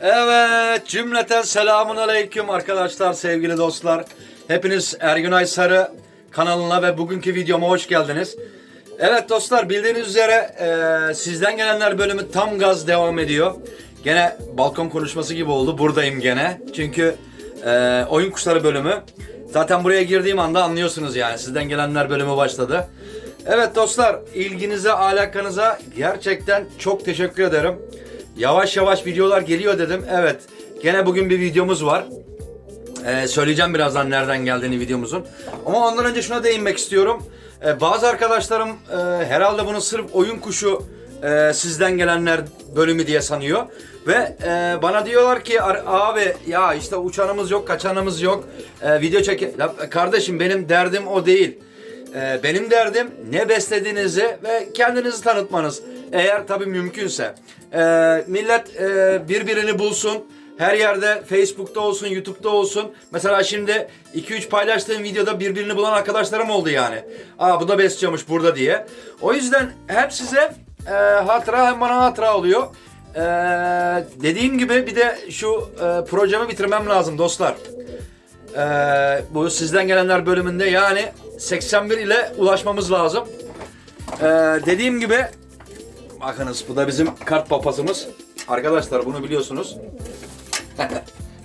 Evet cümleten selamun aleyküm arkadaşlar sevgili dostlar. Hepiniz Ergünay Sarı kanalına ve bugünkü videoma hoş geldiniz. Evet dostlar bildiğiniz üzere e, sizden gelenler bölümü tam gaz devam ediyor. Gene balkon konuşması gibi oldu buradayım gene. Çünkü e, oyun kuşları bölümü. Zaten buraya girdiğim anda anlıyorsunuz yani sizden gelenler bölümü başladı. Evet dostlar ilginize alakanıza gerçekten çok teşekkür ederim. Yavaş yavaş videolar geliyor dedim. Evet gene bugün bir videomuz var. Ee, söyleyeceğim birazdan nereden geldiğini videomuzun. Ama ondan önce şuna değinmek istiyorum. Ee, bazı arkadaşlarım e, herhalde bunu sırf oyun kuşu e, sizden gelenler bölümü diye sanıyor. Ve e, bana diyorlar ki "Ar- abi ya işte uçanımız yok, kaçanımız yok. E, video çek... Ya kardeşim benim derdim o değil. Ee, benim derdim ne beslediğinizi ve kendinizi tanıtmanız. Eğer tabii mümkünse. Ee, millet e, birbirini bulsun. Her yerde Facebook'ta olsun, YouTube'da olsun. Mesela şimdi 2-3 paylaştığım videoda birbirini bulan arkadaşlarım oldu yani. Aa bu da besliyormuş burada diye. O yüzden hem size e, hatıra hem bana hatıra oluyor. Ee, dediğim gibi bir de şu e, projemi bitirmem lazım dostlar. Ee, bu sizden gelenler bölümünde yani 81 ile ulaşmamız lazım. Ee, dediğim gibi bakınız bu da bizim kart papazımız. Arkadaşlar bunu biliyorsunuz.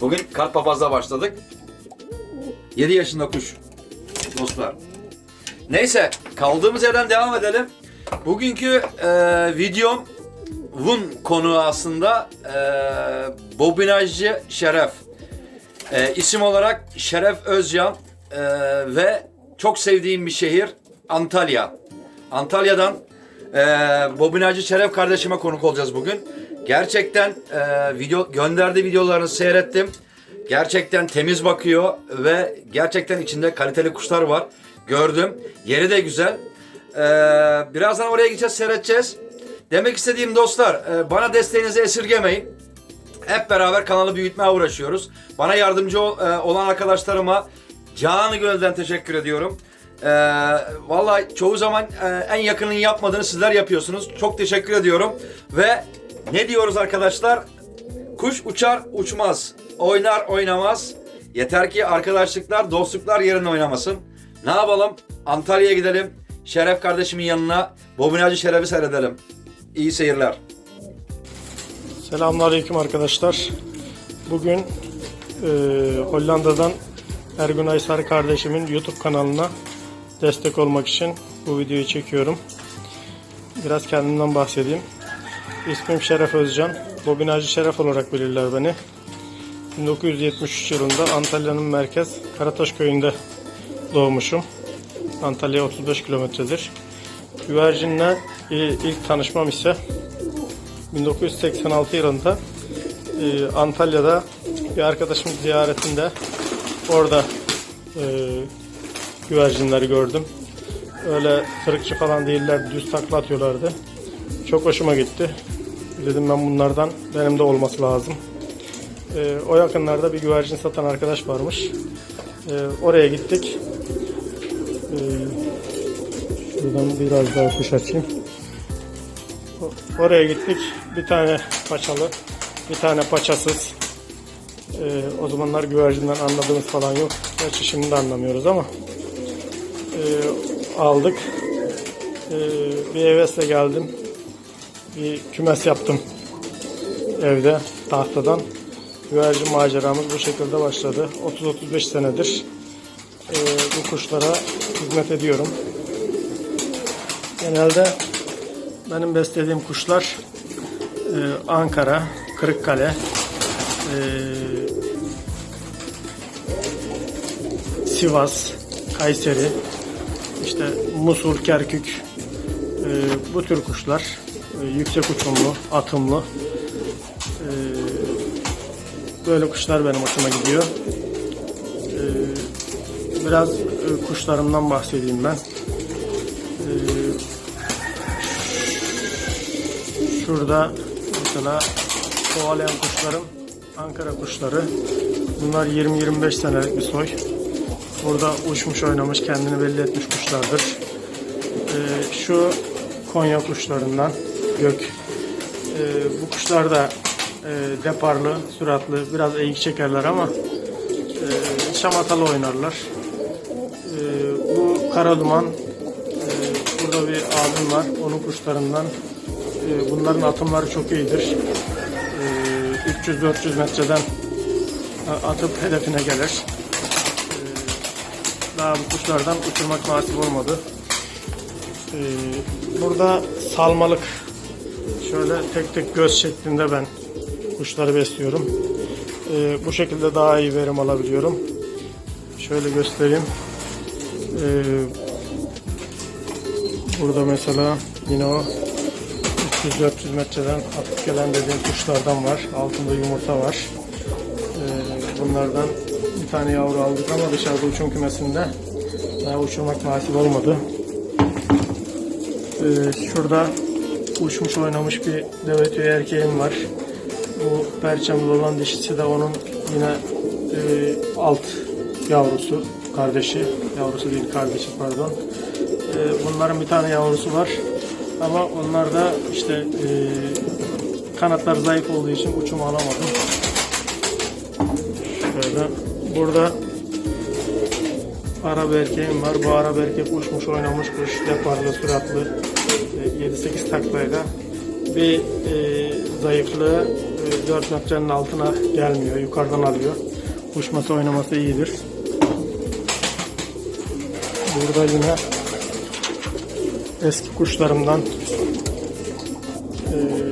Bugün kart papazla başladık. 7 yaşında kuş. Dostlar. Neyse kaldığımız yerden devam edelim. Bugünkü e, videom Vun konu aslında e, bobinajcı Şeref. E, isim olarak Şeref Özcan e, ve çok sevdiğim bir şehir Antalya. Antalya'dan e, Bobinacı Şeref kardeşime konuk olacağız bugün. Gerçekten e, video gönderdiği videolarını seyrettim. Gerçekten temiz bakıyor ve gerçekten içinde kaliteli kuşlar var. Gördüm. Yeri de güzel. E, birazdan oraya gideceğiz, seyredeceğiz. Demek istediğim dostlar, bana desteğinizi esirgemeyin. Hep beraber kanalı büyütmeye uğraşıyoruz. Bana yardımcı e, olan arkadaşlarıma canı gönülden teşekkür ediyorum. E, vallahi çoğu zaman e, en yakının yapmadığını sizler yapıyorsunuz. Çok teşekkür ediyorum. Ve ne diyoruz arkadaşlar? Kuş uçar uçmaz. Oynar oynamaz. Yeter ki arkadaşlıklar, dostluklar yerine oynamasın. Ne yapalım? Antalya'ya gidelim. Şeref kardeşimin yanına Bobinacı Şeref'i seyredelim. İyi seyirler. Selamünaleyküm arkadaşlar. Bugün e, Hollanda'dan Ergun Aysar kardeşimin YouTube kanalına destek olmak için bu videoyu çekiyorum. Biraz kendimden bahsedeyim. İsmim Şeref Özcan. Bobinacı Şeref olarak bilirler beni. 1973 yılında Antalya'nın merkez Karataş köyünde doğmuşum. Antalya 35 kilometredir. Güvercinle ilk tanışmam ise 1986 yılında e, Antalya'da bir arkadaşım ziyaretinde orada e, güvercinleri gördüm. Öyle kırıkçı falan değiller, düz takla atıyorlardı. Çok hoşuma gitti. Dedim ben bunlardan benim de olması lazım. E, o yakınlarda bir güvercin satan arkadaş varmış. E, oraya gittik. E, şuradan biraz daha kuş açayım. Oraya gittik. Bir tane paçalı, bir tane paçasız. Ee, o zamanlar güvercinden anladığımız falan yok. Gerçi şimdi de anlamıyoruz ama ee, aldık. Ee, bir hevesle geldim. Bir kümes yaptım evde tahtadan. Güvercin maceramız bu şekilde başladı. 30-35 senedir ee, bu kuşlara hizmet ediyorum. Genelde benim beslediğim kuşlar e, Ankara, Kırıkkale, e, Sivas, Kayseri, işte Musul, Kerkük e, bu tür kuşlar e, yüksek uçumlu, atımlı e, böyle kuşlar benim hoşuma gidiyor. E, biraz e, kuşlarımdan bahsedeyim ben. Şurada mesela kovalayan kuşlarım Ankara kuşları. Bunlar 20-25 senelik bir soy. Burada uçmuş oynamış kendini belli etmiş kuşlardır. Ee, şu Konya kuşlarından gök E, bu kuşlar da e, deparlı, süratli, biraz eğik çekerler ama e, şamatalı oynarlar. E, bu kara duman e, burada bir abim var. Onun kuşlarından. E, bunların atımları çok iyidir. E, 300-400 metreden a- atıp hedefine gelir. E, daha bu kuşlardan uçurmak nasip olmadı. E, burada salmalık şöyle tek tek göz şeklinde ben kuşları besliyorum. E, bu şekilde daha iyi verim alabiliyorum. Şöyle göstereyim. E, burada mesela yine o 300-400 metreden atıp gelen dediğim kuşlardan var. Altında yumurta var. Ee, bunlardan bir tane yavru aldık ama dışarıda uçum kümesinde daha uçurmak nasip olmadı. Ee, şurada uçmuş oynamış bir deve tüyü erkeğim var. Bu perçemli olan dişisi de onun yine e, alt yavrusu, kardeşi. Yavrusu değil kardeşi pardon. Ee, bunların bir tane yavrusu var. Ama onlar da işte e, kanatlar zayıf olduğu için uçum alamadım. Şöyle burada Arap erkeğim var. Bu Arap erkek uçmuş oynamış kuş. Deparlı, süratli. e, 7-8 taklayla. Bir e, zayıflığı e, 4 metrenin altına gelmiyor. Yukarıdan alıyor. Uçması oynaması iyidir. Burada yine eski kuşlarımdan eee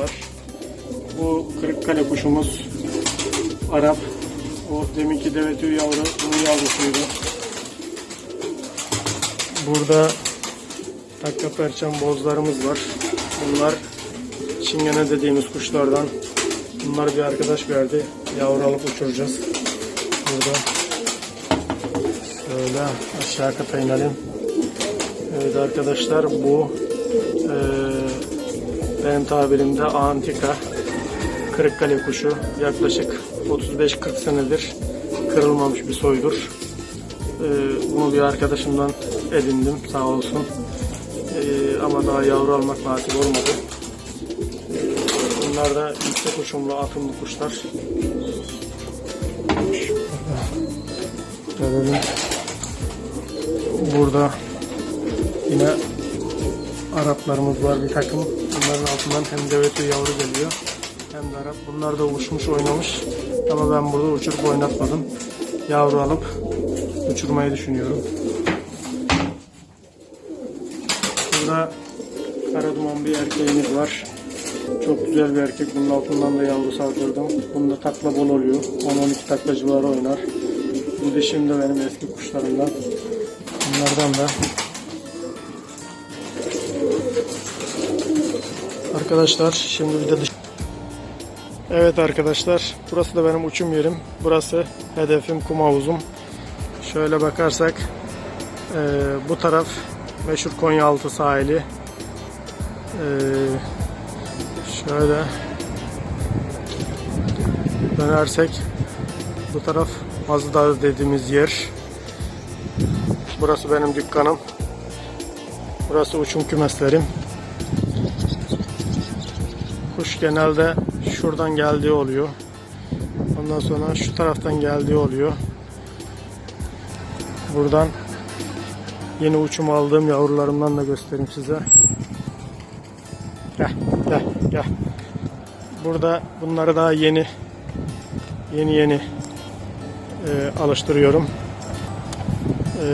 var. Bu Kırıkkale kuşumuz Arap. O deminki deve tüyü yavru, bunun yavrusuydu. Burada takka perçem bozlarımız var. Bunlar çingene dediğimiz kuşlardan. Bunlar bir arkadaş verdi. Yavru alıp uçuracağız. Burada Şöyle aşağı kata inelim. Evet arkadaşlar bu e, benim tabirimde antika Kırıkkale kuşu yaklaşık 35-40 senedir kırılmamış bir soydur. E, bunu bir arkadaşımdan edindim sağ olsun. E, ama daha yavru almak nasip olmadı. Bunlar da yüksek uçumlu atımlı kuşlar. Burada yine Araplarımız var bir takım. Bunların altından hem deve tüyü yavru geliyor hem de Arap. Bunlar da uçmuş oynamış. Ama ben burada uçurup oynatmadım. Yavru alıp uçurmayı düşünüyorum. Burada kara duman bir erkeğimiz var. Çok güzel bir erkek. Bunun altından da yavru saldırdım. Bunda takla bol oluyor. 10-12 takla civarı oynar. Bu de benim eski kuşlarımdan. Bunlardan da. Arkadaşlar şimdi bir de dış... Evet arkadaşlar burası da benim uçum yerim. Burası hedefim kum havuzum. Şöyle bakarsak eee, bu taraf meşhur Konyaaltı sahili. Eee, şöyle dönersek bu taraf Mazda dediğimiz yer. Burası benim dükkanım. Burası uçum kümeslerim. Kuş genelde şuradan geldiği oluyor. Ondan sonra şu taraftan geldiği oluyor. Buradan yeni uçum aldığım yavrularımdan da göstereyim size. Gel, gel, gel. Burada bunları daha yeni yeni yeni e, alıştırıyorum. E,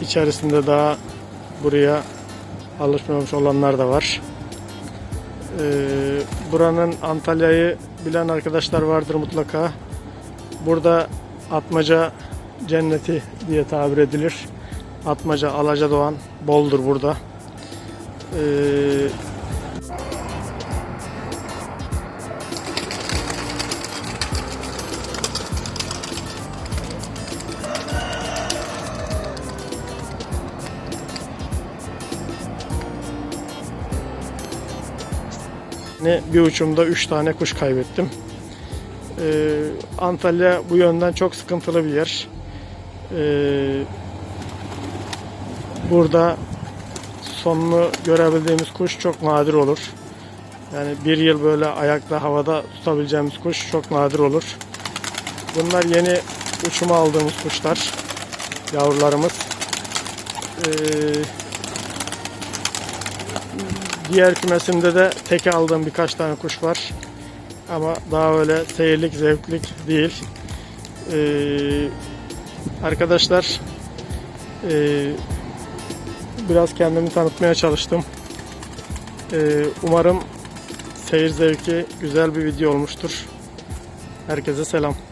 içerisinde daha buraya alışmamış olanlar da var. E, buranın Antalya'yı bilen arkadaşlar vardır mutlaka. Burada Atmaca cenneti diye tabir edilir. Atmaca, Alaca Doğan boldur burada. E, Ne bir uçumda 3 tane kuş kaybettim. Ee, Antalya bu yönden çok sıkıntılı bir yer. Ee, burada sonunu görebildiğimiz kuş çok nadir olur. Yani bir yıl böyle ayakta havada tutabileceğimiz kuş çok nadir olur. Bunlar yeni uçuma aldığımız kuşlar. Yavrularımız. Ee, diğer kümesimde de teke aldığım birkaç tane kuş var. Ama daha öyle seyirlik, zevklik değil. Ee, arkadaşlar ee, biraz kendimi tanıtmaya çalıştım. Ee, umarım seyir zevki güzel bir video olmuştur. Herkese selam.